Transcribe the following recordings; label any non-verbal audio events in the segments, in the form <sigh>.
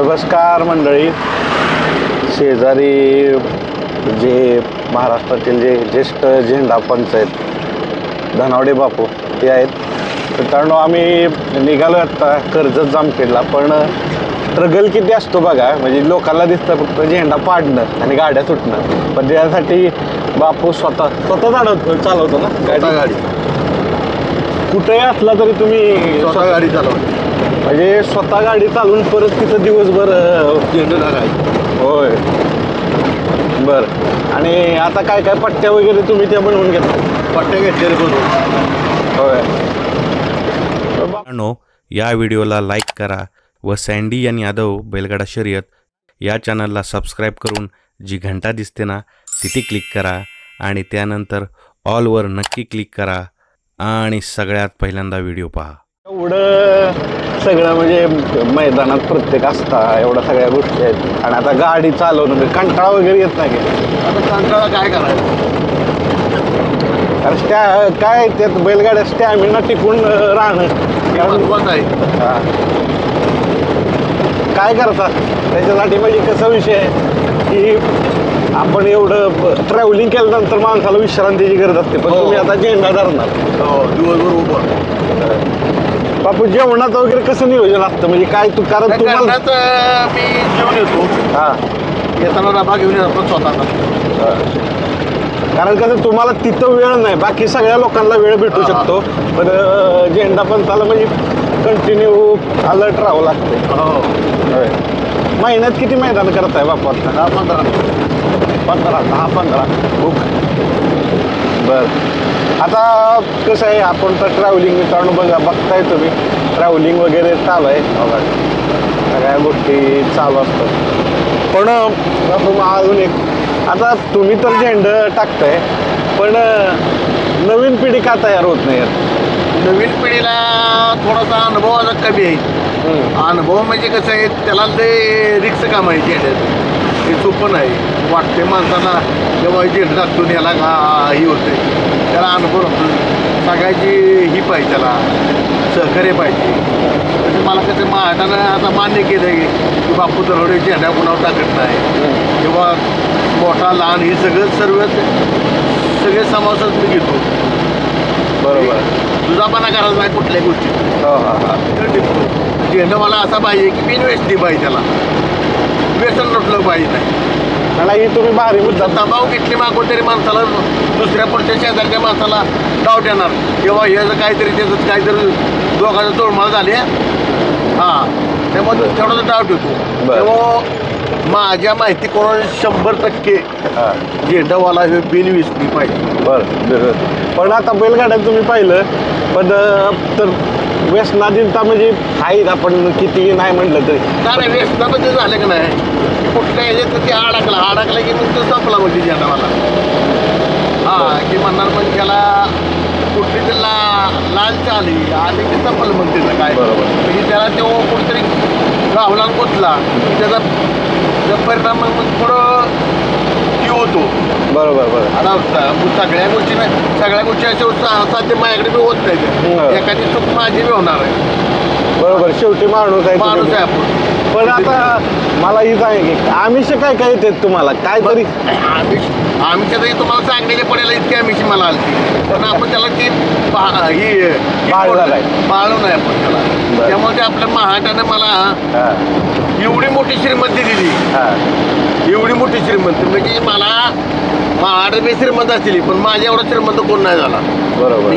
नमस्कार मंडळी. शेजारी जे महाराष्ट्रातील जे ज्येष्ठ झेंडा पंच आहेत धनावडे बापू ते आहेत. मित्रांनो आम्ही निघालो आता कर्जत जामखेडला पण स्ट्रगल किती असतो बघा. म्हणजे लोकांना दिसतं फक्त झेंडा पाडणं आणि गाड्या सुटणं. पण त्यासाठी बापू स्वतः स्वतः चालवतो चालवतो ना? स्वतः गाडी. कुठेही असला तरी तुम्ही स्वतः गाडी चालवली म्हणजे स्वतः गाडी चालवून परत तिथं दिवसभर होय. बर. आणि आता काय काय पट्ट्या वगैरे तुम्ही त्या बनवून घेता पट्टे घेतलेले बनवून. होय. मित्रांनो या व्हिडिओला लाईक करा व सँडी आणि यादव बैलगाडा शर्यत या चॅनलला सबस्क्राईब करून जी घंटा दिसते ना तिथे क्लिक करा आणि त्यानंतर ऑलवर नक्की क्लिक करा. आणि सगळ्यात पहिल्यांदा व्हिडिओ पहा. एवढं सगळं म्हणजे मैदानात प्रत्येक असता एवढ्या सगळ्या गोष्टी आहेत. आणि आता गाडी चालवणं म्हणजे कंटाळा वगैरे येत नाही. का? आता कंटाळा काय करायचं? कारण स्टॅ काय त्यात? बैलगाड्या स्टॅमिना टिकून राहणं. कारण आहे. हा. काय करतात त्याच्यासाठी म्हणजे कसा विषय आहे? की आपण एवढं ट्रॅव्हलिंग केल्यानंतर माणसाला विश्रांतीची गरज असते. पण हो. तुम्ही आता झेंडा धरणार. हो, दिवसभर उभं. बापू जेवणाचं वगैरे कसं नियोजन असतं? म्हणजे काय तू कारण तुम्हाला कारणात मी जेवण येतो. हा. येताना डबा घेऊन येतो स्वतःचा. कारण कसं तुम्हाला तिथं वेळ नाही. बाकी सगळ्या लोकांना वेळ भेटू हा, हा. शकतो. पण अं, झेंडा पंचाला म्हणजे कंटिन्यू अलर्ट राहावं लागतं. हो. महिन्यात किती मैदान करताय बापू आता? दहा पंधरा. पंधरा दहा पंधरा. बुक बर. आता कसं आहे आपण तर ट्रॅव्हलिंग मित्रांनो बघा बघताय तुम्ही. ट्रॅव्हलिंग वगैरे चालू आहे. बघा. सगळ्या गोष्टी चालू असतात. पण अजून एक. आता तुम्ही तर झेंड टाकताय पण नवीन पिढी का तयार होत नाही? नवीन पिढीला थोडासा अनुभवाचा कमी आहे. अनुभव म्हणजे कसं आहे त्याला लय रिक्स काम आहे झेंड्याचं. ते सोपं नाही वाटते माणसाला जेव्हा झेंडा टाकतो याला ही होते. त्याला अनुभव नसतो सगळ्याची ही पाहिजे त्याला. सहकार्य पाहिजे. म्हणजे मला कसं महाटानं आता मान्य केलं आहे की बापू दरोडे झेंडा कुणावर टाकत नाही. किंवा मोठा लहान ही सगळं सर्व सगळे समावेशच मी घेतो. बरोबर. तुझापणा करायचा नाही कुठल्याही गोष्टी हो हा हा. झेंडा मला असा पाहिजे की बिन व्यसनी पाहिजे त्याला. व्यसन नटलं पाहिजे. नाही मला ही तुम्ही भारी मुद्दा तंबाखू घेतली मागून तरी माणसाला दुसऱ्या पुढच्या शेजारच्या माणसाला डाऊट येणार किंवा हे जर काहीतरी त्याचं काहीतरी दोघांचं तोडमाळ झाली हां. त्यामुळे तेवढा डाऊट येतो बरं. त्यामुळं माझ्या माहिती करून शंभर टक्के झेंडावाला हे बिन विसनी पाहिजे. बरं. पण आता बैलगाड्यात तुम्ही पाहिलं पण तर व्यसनाधीनता म्हणजे आहेत आपण किती नाही म्हटलं तरी. का नाही व्यसनामध्ये झालं का नाही. कुठल्या ह्याच्यात ते अडकला अडकला की मग तो संपला म्हणजे झेंडावाला हा की म्हणणार मग त्याला कुठली त्याला लाल आली आली की संपलं मग त्याचं काय. बरोबर. म्हणजे त्याला तेव्हा कुठतरी गावला कुठला त्याचा परिणाम मग थोडं होतो बरोबर बरोबर आता सगळ्या गोष्टी नाही सगळ्या गोष्टी अशा साध्य माझ्याकडे बी होत हं. नाही एखादी चूक माझी बी होणार आहे बरोबर शेवटी माणूस आहे माणूस. आहे आपण पण आता मला ही सांग की आमिष काय काय येतात तुम्हाला काय तरी आमिष आमच्या तरी तुम्हाला सांगण्याच्या पडेल इतकी आमिष मला आलती पण आपण त्याला ती ही ही पाळलं. नाही. पाळलं नाही आपण त्याला. त्यामुळे ते आपल्या महाटानं मला एवढी मोठी श्रीमंती दिली. हा. एवढी मोठी श्रीमंती. म्हणजे मला महाड मी श्रीमंत असतील पण माझ्या एवढा श्रीमंत कोण नाही झाला. बरोबर.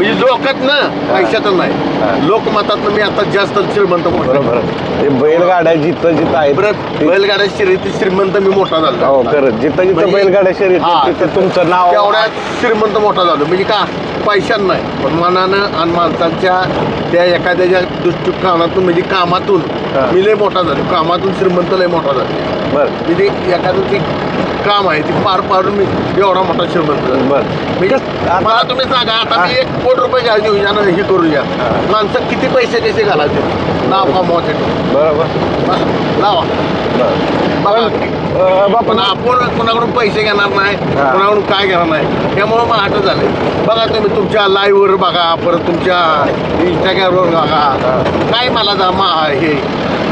म्हणजे लोकात ना पैशातच हा. नाही लोकमतात मी आता जास्त श्रीमंत मोठा. बरोबर. ते बैलगाड्या जिथं जिथं ति- बैलगाड्या शर्यती श्रीमंत मी मोठा हो झालो खरं जिथं जिथं म्हणजे- बैलगाड्या शर्यत हा, तिथं तुमचं नाव तेवढ्यात श्रीमंत मोठा झालो. म्हणजे का? पैशान नाही. पण मनानं आणि माणसाच्या त्या एखाद्याच्या दृष्टिकोनातून म्हणजे कामातून हा. मी लय मोठा झालो. कामातून श्रीमंत लय मोठा झालो. बर. म्हणजे एखादं ते काम आहे ते पार पाडून मी एवढा मोठा श्रीमंत झालो बर. म्हणजे मला तुम्ही सांगा आता. मी एक कोटी रुपये घ्यायची योजना हे करूया माणसं किती पैसे कसे घालायचे? नाव कमवायचे बरोबर. लावा बर. बघा. पण आपण कोणाकडून पैसे घेणार नाही. कोणाकडून काय घेणार नाही त्यामुळं मग आठ झाले. बघा तुम्ही तुमच्या लाईव्हवर बघा परत तुमच्या इंस्टाग्रामवर बघा. काय मला जा मा हे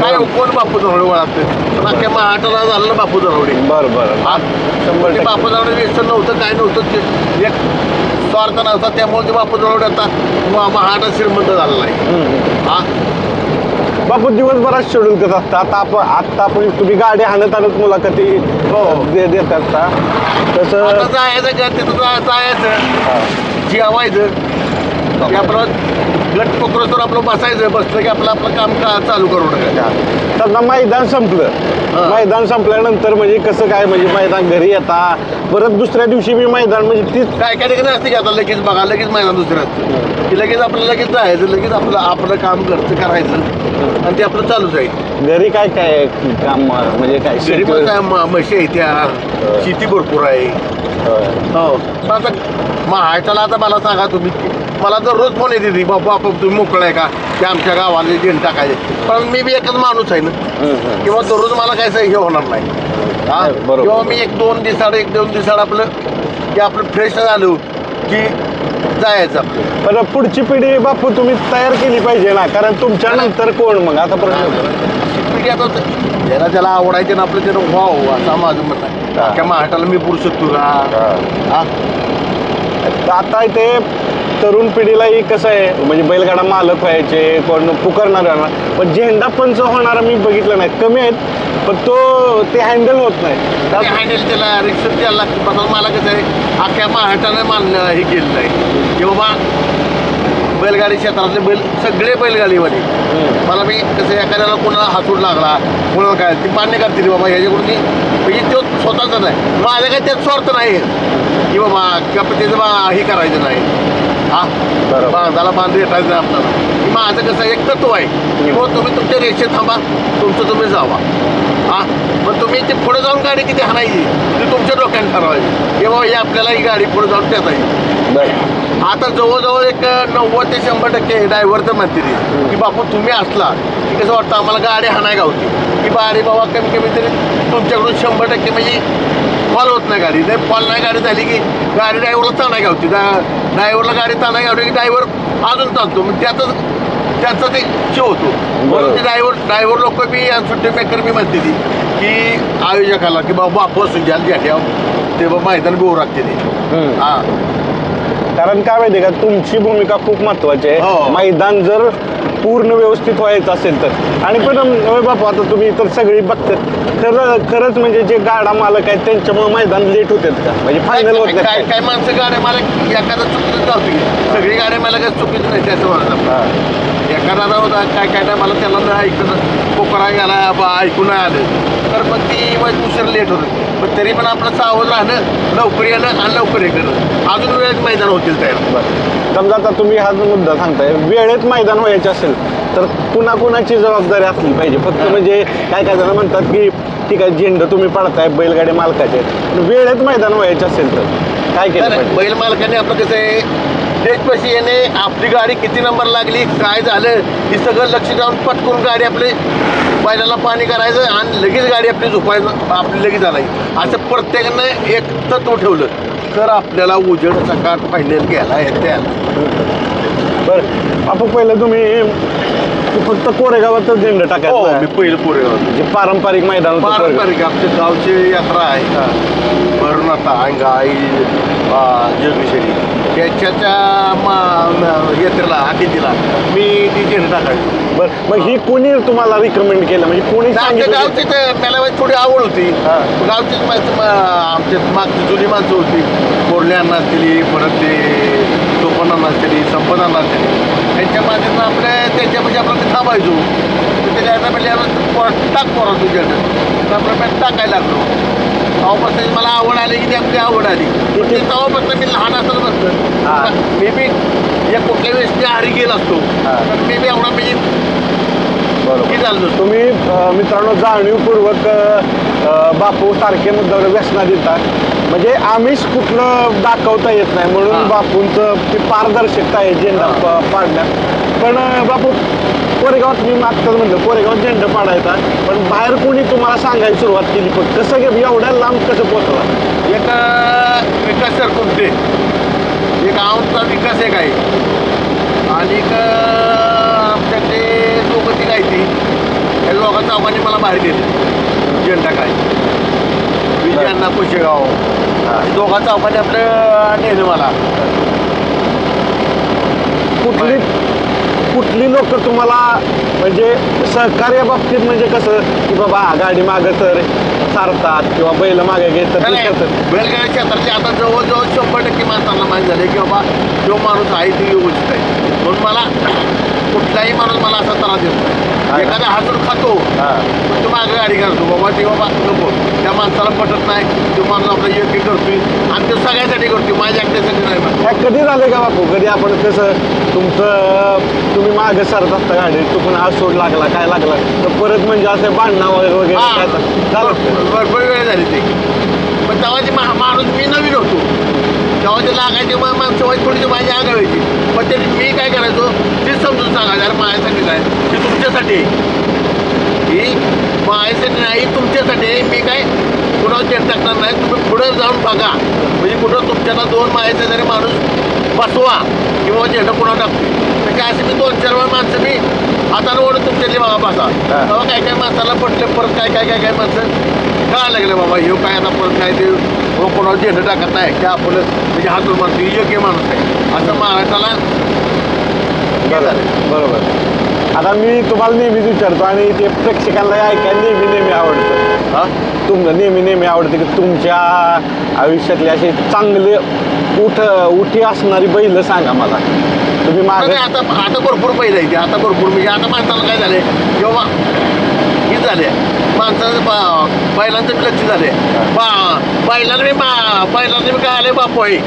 काय हो, कोण बापू ओळखतं पण अख्ख्या महाराष्ट्राला झालं बापू दरोडे. बरं बरं. शंभर ते. बापू दरोडे व्यसन नव्हतं काय नव्हतं ते एक स्वार्थ नव्हता त्यामुळे ते बापू दरोडे आता म- महाराष्ट्र श्रीमंत झालेला आहे. हा? बापू दिवसभरात शेड्यूल करत असता. आता आपण आता आपण तुम्ही गाडी हाणत आणत मुलाखती हो. दे- देत असता. तसं जायचं का तिथं जायचं. जेवायचं. आपलं गट पकडून आपलं बसायचं बसलं की आपलं आपलं काम का चालू करू टाकायचं आता मैदान संपलं. मैदान संपल्यानंतर म्हणजे कसं काय म्हणजे मैदान घरी येता परत दुसऱ्या दिवशी मी मैदान म्हणजे तीच काय काय ठिकाणी असते की आता लगेच बघा लगेच मैदान दुसरं असतं की लगेच आपलं लगेच जायचं लगेच आपलं आपलं काम घरचं करायचं आणि ते आपलं चालू जाईल. घरी काय काय काम म्हणजे काय घरी पण काय म- म्हशी आहे त्या शेती भरपूर आहे. हो. पण आता महाराष्ट्राला आता मला सांगा तुम्ही. मला तर रोज फोन येते ती आपण तुम्ही मोकळं आहे का? की आमच्या गावाला जेण टाकायचे. पण मी बी एकच माणूस आहे ना. किंवा दररोज मला काय हे होणार नाही. हा. किंवा मी एक दोन दिवसाड एक दोन दिवसाड आपलं की आपलं फ्रेश झालो की जायचं आपलं. पण पुढची पिढी बापू तुम्ही तयार केली पाहिजे ना कारण तुमच्या नंतर कोण मग? आता प्रश्न पिढी आता त- ज्याला ज्याला आवडायचे ना आपलं त्यानं व्हाव असं माझं म्हणणं आहे. अख्ख्या महाराष्ट्राला मी पुरू शकतो का आता इथे तरुण पिढीलाही कसं आहे म्हणजे बैलगाडा मालक व्हायचे कोण पुकारणार राहणार पण झेंडा पंच होणारा मी बघितलं नाही. कमी आहेत पण तो ते हँडल होत नाही. हँडल त्याला रिक्षा द्यायला लागते पण मला कसं आहे. अख्ख्या महाराष्ट्राने मानलं हे केलेलं आहे की बाबा बैलगाडी क्षेत्रातले बैल सगळे बैलगाडीवाले. मला मी कसं एखाद्याला कोणाला हातून लागला कोणाला काय ती मान्य करते रे बाबा ह्याच्याकडून ती म्हणजे तो स्वतःचा नाही. माझं काय त्यात स्वार्थ नाही की बाबा की आपण त्याचं बा हे करायचं नाही. हा? बरोबर. बांधाला बांध भेटायचं नाही आपल्याला. माझं कसं एक तत्व आहे. की बाबा तुम्ही तुमच्या रेषेत थांबा. तुमचं तुम्ही जावा. हा? मग तुम्ही ते पुढे जाऊन गाडी किती हाणायची? ती तुमच्या डोक्याने ठरवायची. की बाबा ही आपल्याला ही गाडी पुढे जाऊन पेतायची बरं. आता जवळजवळ एक नव्वद ते शंभर टक्के ड्रायव्हर तर म्हणते ते, की बापू तुम्ही असला. की कसं वाटतं आम्हाला गाडी हाणाय गावती? की बा अरे बाबा कमी कमी तरी तुमच्याकडून शंभर टक्के म्हणजे फॉल होत नाही गाडी. नाही फॉल नाही गाडी झाली की गाडी ड्रायव्हरला ताणाय गावती. ड्रायव्हरला गाडी ताणाय गावली की ड्रायव्हर अजून ताणतो मग त्यातच त्याचा ते शिव होतो. म्हणून ते ड्रायव्हर ड्रायव्हर लोक बी सुट्टी मेकर बी म्हणते ती की आयोजकाला की बाबा बापू असून द्याल द्या ठेव ते बाबा मैदान बी उभं राखते ते. हां. कारण काय माहिती का तुमची भूमिका खूप महत्वाची आहे. हो. मैदान जर पूर्ण व्यवस्थित व्हायचं असेल तर. आणि पण बापू आता तुम्ही तर सगळी बघतात खरं खरंच म्हणजे जे गाडा मालक आहेत त्यांच्यामुळे मैदान लेट होतात का? म्हणजे फायनल होत काय काय माणसं गाड्या मला एखादा चुकीचं जातो सगळी गाड्या मला काय चुकीचं नाही त्याचं. एखादा होता काय काय नाही मला त्याला पोकरा गेला बा ऐकून आलं. तर मग ती उशीर लेट होतं. पण तरी पण आपलं सावध राहणं लवकर येणं आणि लवकर हे करणं. अजून वेळेत मैदान होतील तयार. समजा आता तुम्ही हा जो मुद्दा सांगताय वेळेत मैदान व्हायचे असेल तर पुन्हा कुणाची जबाबदारी असली पाहिजे? फक्त म्हणजे काय काय जण म्हणतात की ठीक आहे झेंड तुम्ही पडताय बैलगाडी मालकाचे वेळेत मैदान व्हायचे असेल तर काय केलं बैल मालकाने आपलं कसं आहे स्टेजपाशी येणे आपली गाडी किती नंबर लागली काय झालं हे सगळं लक्ष देऊन पटकून गाडी आपली बैलाला पाणी करायचं आणि लगेच गाडी आपली झोपायचं आपली लगेच आलायची असं प्रत्येकानं एक तत्व ठेवलं तर आपल्याला उजेड सकाळ फायनल घ्यायला येते बरं. आपण पहिलं तुम्ही फक्त कोरेगावातच झेंड हो टाकायचं मी पहिलं पुढे जे पारंपरिक मैदान होतं कोरेगाव. पारंपरिक आमच्या गावची यात्रा आहे. भरणाता अंगाई जगेश्वरी त्याच्याच्या मा- यात्रेला आदितीला मी ती झेंडा टाकायचो. बरं मग ही कोणी तुम्हाला रिकमेंड केलं? म्हणजे कोणी आमच्या सांगितलं? गावची ते मला माहिती थोडी आवड होती. गावचीच माणसं आमच्या मागची जुनी माणसं होती. कोरले अण्णा असतील परत ते संपत अण्णा असतील त्यांच्या माध्यमातून आपल्या त्यांच्या म्हणजे आपण ते थांबायचो. त्याच्या आता आपण पोरा- टाक पोरा तुझ्या तर आपलं मी टाकायला लागलो. तेव्हापासून मला आवड आली की ती आपली आवड आली. तेव्हापासून मी लहान असताना हा. बसतं मी बी या कुठल्या वेळेस मी हारी गेला असतो. हा. तर मी बी एवढा म्हणजे बरोबर. हे झालं तुम्ही मित्रांनो जाणीवपूर्वक बापू सारखे मुद्द्यावर व्यसना देतात. म्हणजे आमिष कुठलं दाखवता येत नाही म्हणून. बापूंचं ती पारदर्शकता आहे झेंडा पाडण्यात. पण बापू कोरेगावात मी मागताच म्हणलं कोरेगावात झेंडा पाडायचा. पण बाहेर कोणी तुम्हाला सांगायला सुरुवात केली पण कसं घे एवढ्या लांब कसं पोहोचला? एक विकास सर कोणते? एक आमचा विकास एक आहे. आणि आमच्याकडे लोक ती काय ती. हे लोकांच्या चौकांनी मला बाहेर गेले. झेंडा काय? विजयांना कुशेगाव. दोघा चौकांनी आपलं नेलं मला. कुठली कुठली लोक तुम्हाला म्हणजे सहकार्य बाबतीत म्हणजे कसं की बाबा गाडी मागं तर सारतात किंवा बैल मागे घेतात. बैलगाडी क्षेत्राचे आता जवळजवळ शंभर टक्के माणसांना माहीत झाले की बाबा जो माणूस आहे ते व्यवस्थित आहे म्हणून मला कुठलाही माणूस मला असा त्रास देत एखादा हसून खातो. पण तो मागे गाडी करतो बाबा ते बाबा नको. त्या माणसाला पटत नाही. तो माणूस आपलं योग्य करतोय. आणि तो सगळ्यासाठी करतोय. माझ्या एकट्यासाठी नाही कधी झाले का बापू? कधी आपण कसं तुमचं तुम्ही मागे सरत असता गाडी चुकून हा सोड लागला काय लागला? तर परत म्हणजे असं भांडणं वगैरे वगैरे झालं भरपूर वेळ झाली ते पण तेव्हा ते मा- माणूस मी नवीन होतो ते लागायचे मग माणसं वाईट थोडीशी माझी आगावायची पण ते मी काय करायचो ते समजून सांगायचं अरे माझ्यासाठी नाही ते तुमच्यासाठी. आहे. ही माझ्यासाठी नाही तुमच्यासाठी आहे. मी काय कुणावर चेट टाकणार नाही. तुम्ही पुढे जाऊन बघा. म्हणजे कुठं तुमच्याला दोन मायाचे जरी माणूस बसवा किंवा झेंडा कुणावर टाकतो तर काय असे मी दोन चार वेळा माणसं मी हातानं ओढून तुमच्यातली बाबा बसा. तेव्हा काय काय माणसाला पटले परत काय काय काय काय माणसं? काय लागले बाबा हे काय आता परत काय ते व कोणावर झेंडा टाकत नाही. की आपण म्हणजे हातून माणूस हे योग्य माणूस आहे. असं महाराष्ट्राला हे बरोबर. आता मी तुम्हाला नेहमीच विचारतो आणि ते प्रेक्षकांना ऐकायला नेहमी नेहमी आवडतं. हा? तुमचं नेहमी नेहमी आवडतं की तुमच्या आयुष्यातले असे चांगले उठ उठी असणारी बैल सांगा मला. तुम्ही मागे आता आता भरपूर पहिलं आहे ते आता भरपूर म्हणजे आता माणसाला काय झाले किंवा हे झाले माणसाचं बैलांचं बी लक्ष झाले बैलांना मी मा बैलांना मी काय आले बापू आहे.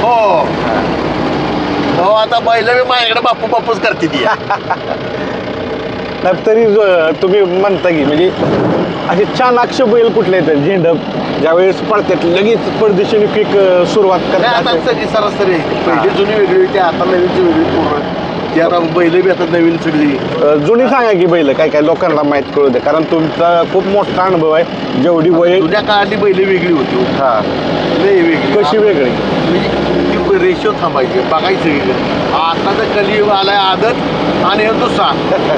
हो. हो. आता बैल मी माझ्याकडे बापू बापूच करते ती. <laughs> तरी तुम्ही म्हणता की म्हणजे असे छान अक्ष बैल कुठले आहेत? झेंडप. ज्यावेळेस पडतात लगेच परदेशीने पीक सुरुवात नाही, आता करतात सगळी सरासरी. पहिली जुनी वेगळी होती आता नवीनची वेगळी पूर्ण. ती आता बैल बी आता नवीन सगळी जुनी सांगा की बैल काय काय लोकांना माहीत कळू दे कारण तुमचा खूप मोठा अनुभव आहे. जेवढी वय जुन्या काळातली बैल वेगळी होती हा. लय वेगळी. कशी वेगळी? म्हणजे ती रेशो थांबायची बघायचं आता तर कलियुग आलाय आदत आणि हे दुसरा.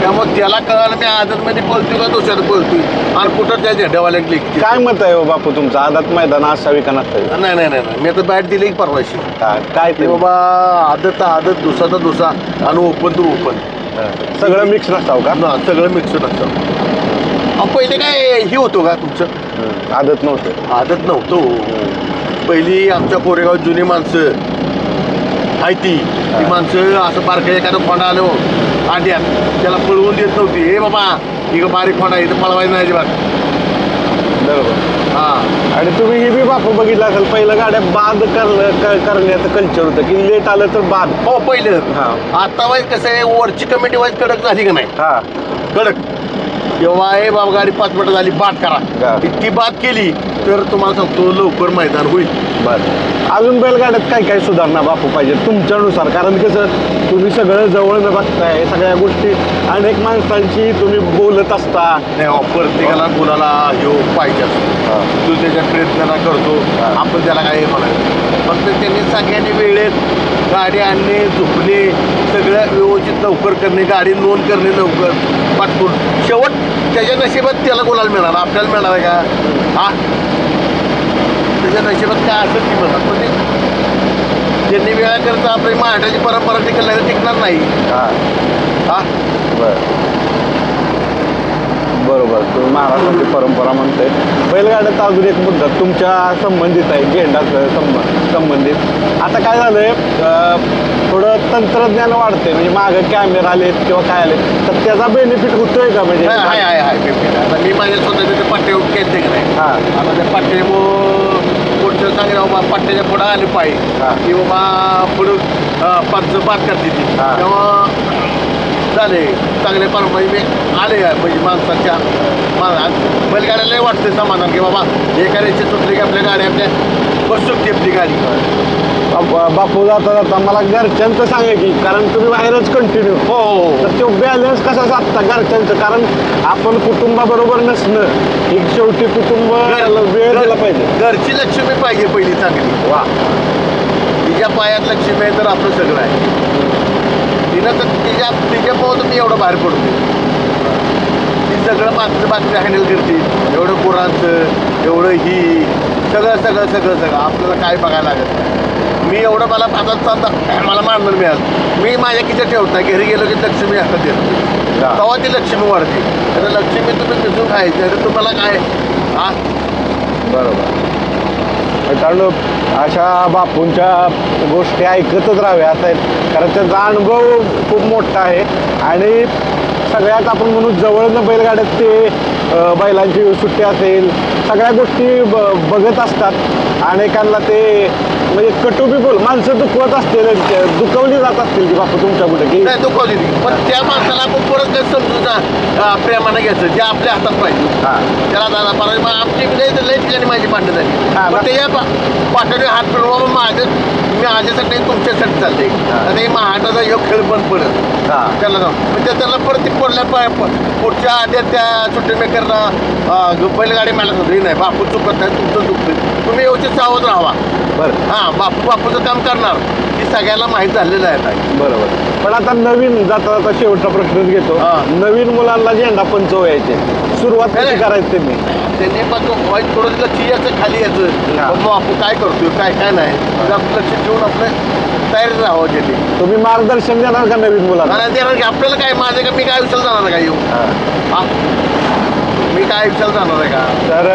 त्यामुळे त्याला कळालं मी आदत मध्ये पळतोय का दुसऱ्यात पळतोय आणि कुठं त्या झेंड्यावाल्या क्लिक काय मत आहे हो बापू तुमचं? आदात मैदान असावी का नसावी नाही नाही नाही नाही. मी आता बॅट दिली परवाशी. हा, काय ते बाबा आदत तर आदत दुसरा तर दुसरा. आणि ओपन तर ओपन. सगळं मिक्स नसावं का? ना सगळं मिक्स अहो पहिले काय हे होतो का तुमचं? हं, आदत नव्हतं. आदत नव्हतं पहिली आमच्या कोरेगाव जुनी माणसं आहे ती. ती माणसं असं बारकं एखादं खोंडा आलो आड्यात त्याला पळवून देत नव्हती. हे बाबा ही बारीक खोंडा इथं पळवायचं नाही अजिबात. बरोबर. हा. आणि तुम्ही हे बी बापू बघितलं असेल पहिलं गाड्या बाद करणं क- करण्याचं कल्चर होतं. की लेट आलं तर बाद हो पहिलं. हा. आता वाईज कसं आहे वरची कमिटी वाईज कडक झाली का नाही? हा. कडक. किंवा हे बाबा गाडी पाच मिनिटं झाली बाद हा. करा इतकी बाद केली तर तुम्हाला सांगतो लवकर मैदान होईल. बरं. अजून बैलगाड्यात काय काय सुधारणा बापू पाहिजे तुमच्यानुसार? कारण कसं तुम्ही सगळं जवळ बघताय सगळ्या गोष्टी अनेक माणसांशी तुम्ही बोलत असता. नाही अहो, प्रत्येकाला कुणाला ह्यो पाहिजे असतो. तो त्याच्या प्रयत्नाला करतो. हा. आपण त्याला काही म्हणायचं? फक्त त्यांनी सगळ्यांनी वेळेत गाडी आणणे झोपणे सगळं व्यवस्थित लवकर करणे गाडी नोंद करणे लवकर. पाठवून. शेवट त्याच्या नशिबात त्याला कोणाला मिळणार आपल्याला मिळणार आहे का? हा? त्याच्या नशिबात काय असेल ती म्हणतात पण ते त्यांनी वेळा करता आपली महाराष्ट्राची परंपरा तर टिकणार नाही. हा. हा? बरं. बरोबर. तुम्ही महाराष्ट्राची परंपरा म्हणताय. बैलगाड्यात अजून एक मुद्दा तुमच्या संबंधित आहे झेंडाचं संबंध संबंधित. आता काय झालंय अं, थोडं तंत्रज्ञान वाढतंय म्हणजे मागं कॅमेरा आलेत किंवा काय आले तर त्याचा बेनिफिट होतोय का? म्हणजे हाय. आता मी माझ्या स्वतःच्या ते पट्टे की नाही. हा. आता त्या पट्टे पुढचं बाबा पट्ट्याच्या पुढं आले पाहिजे. हा. की बाबा पुढं पाच बात करते ती. तेव्हा झाले. चांगले पण म्हणजे मी आले म्हणजे माणसाच्या मा- बैलगाड्यालाही वाटते समाधान की बाबा एका रेषेत सुटली की आपल्या गाडी आपल्या बस शकते आपली गाडी बाप- जाता जाता मला घरच्यांचं सांगा की कारण तुम्ही बाहेरच कंटिन्यू हो हो तर तो बॅलन्स कसा साधता घरच्यांचं? कारण आपण कुटुंबाबरोबर नसणं एक शेवटी कुटुंब वेळ पाहिजे. घरची लक्ष्मी पाहिजे पहिली चांगली. वा. तिच्या पायात लक्ष्मी आहे तर आपलं सगळं आहे. तिनं तर तिच्या तिच्या पाहून मी एवढं बाहेर पडतो. सगळं बाकीचं बाकीचं हँडल करते. एवढं पोरांचं एवढं ही सगळं सगळं सगळं सगळं. आपल्याला काय बघायला लागत नाही. मी एवढं मला आता चालता मला मानधन मिळालं. मी माझ्या किती ठेवत नाही. घरी गेलो की लक्ष्मी हातात देतो. हा. तेव्हा ती लक्ष्मी वाढते आता लक्ष्मी तुम्ही पिसून खायची तर तुम्हाला काय? हा? बरोबर. कारण अशा बापूंच्या गोष्टी ऐकतच राहाव्या आहेत कारण त्यांचा अनुभव खूप मोठा आहे. आणि सगळ्यात आपण म्हणू जवळनं बैलगाड्यात ते बैलांची सुट्टी असेल सगळ्या गोष्टी ब बघत असतात. अनेकांना ते म्हणजे कटुबी बोल माणसं दुखवत असतील दुखवली जात असतील की बापू तुमच्या कुठे की? नाही दुखवली ती पण त्या माणसाला आपण परत काय समजून अं, प्रेमानं घ्यायचं जे आपल्या हातात पाहिजे. हां. त्याला दादा परत मग आमची लय लय ठिकाणी माझी भांडणं झाली. हा, पण. ते या पाठाने हात फिरवा माझं मी माझ्यासाठी तुमच्यासाठी चालते. आता हे महाटाचा योग खेळ बंद पडत. हां. त्याला जाऊ. म्हणजे त्याला परत ते पडल्या प- प- पुढच्या आधी त्या सुट्टी मेकरना बैलगाडी मला होती. नाही बापू चुकत नाही तुमचं चुकतं तुम्ही व्यवस्थित सावध राहा बरं. हां बापू बापूचं काम करणार. ही सगळ्याला माहीत झालेलं आहे आता. बरोबर. पण आता नवीन जाता जाता शेवटचा प्रश्नच घेतो. हा. नवीन मुलांना झेंडा पंच व्हायचे सुरुवात कशी नाही. करायची त्यांनी त्यांनी पण तो वाईट थोडं लक्ष यायचं खाली हा. यायचं मग बापू काय करतोय काय काय नाही. आपलं लक्ष ठेवून आपलं तयारीत राहावं त्यांनी तुम्ही मार्गदर्शन देणार का नवीन मुलांना आणि देणार की आपल्याला काय माझं का मी काय आयुष्याला जाणार का येऊ? हा. काय आयुष्याला जाणार आहे का? तर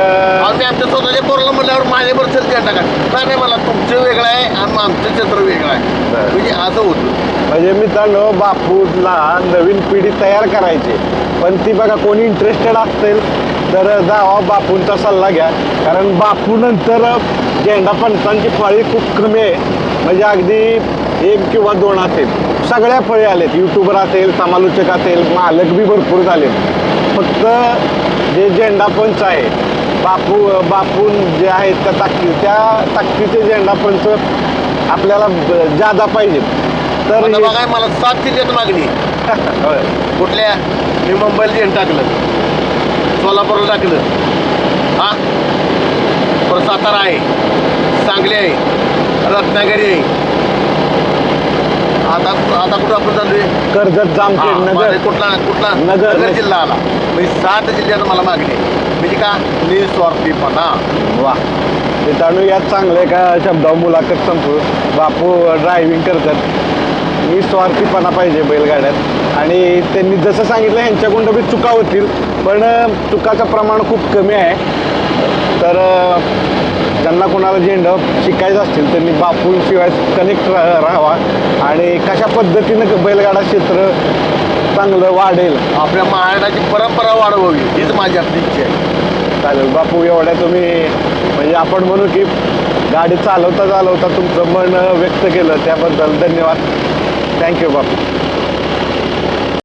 आम्ही आमच्या स्वतःच्या पोराला म्हणल्यावर माझ्याबरोबर चल द्या टाका नाही नाही मला तुमचं वेगळं आहे आणि आमचं चित्र वेगळं आहे. म्हणजे असं होतं. म्हणजे मित्रांनो बापूला नवीन पिढी तयार करायची. पण ती बघा कोणी इंटरेस्टेड असतील तर जावा बापूंचा सल्ला घ्या. कारण बापू नंतर झेंडा पंचांची फळी खूप कमी आहे. म्हणजे अगदी एक किंवा दोन असेल. सगळ्या फळी आलेत. युट्यूबर असेल समालोचक असेल मालक बी भरपूर झालेत. फक्त जे झेंडा पंच आहे. बापू बापून जे आहेत त्या ताकदी त्या ताकदीचे झेंडा पंच आपल्याला जादा पाहिजेत. तर हे- बघा मला सात जिल्ह्यात मागणी. होय. कुठल्या? मी मुंबईला येऊन टाकलं. सोलापूरला टाकलं. हा? परत सातारा आहे. सांगली आहे. रत्नागिरी आहे. आता आता कुठं आपण चाललोय कर्जत जामखेड हा, नगर. माझे कुठला कुठला? नगर. नगर जिल्हा आला. म्हणजे सात जिल्ह्यात मला मागणी. आहे. म्हणजे का? निस्वार्थीपणा. वा. मित्रांनो यात चांगलं एका शब्दावर मुलाखत संपू बापू ड्रायव्हिंग करतात. मी स्वार्थीपणा पाहिजे बैलगाड्यात. आणि त्यांनी जसं सांगितलं ह्यांच्याकडून बी चुका होतील. पण अं, चुकाचं प्रमाण खूप कमी आहे. तर अं, ज्यांना कोणाला झेंडा शिकायचं असतील त्यांनी बापूंशिवाय कनेक्ट राहावा. आणि कशा पद्धतीनं बैलगाडा क्षेत्र चांगलं वाढेल? आपल्या महाराष्ट्राची परंपरा वाढवावी हीच माझी आपली इच्छा आहे. चालेल बापू एवढ्या तुम्ही म्हणजे आपण म्हणू की गाडी चालवता चालवता तुमचं मन व्यक्त केलं त्याबद्दल धन्यवाद. Thank you Bapu.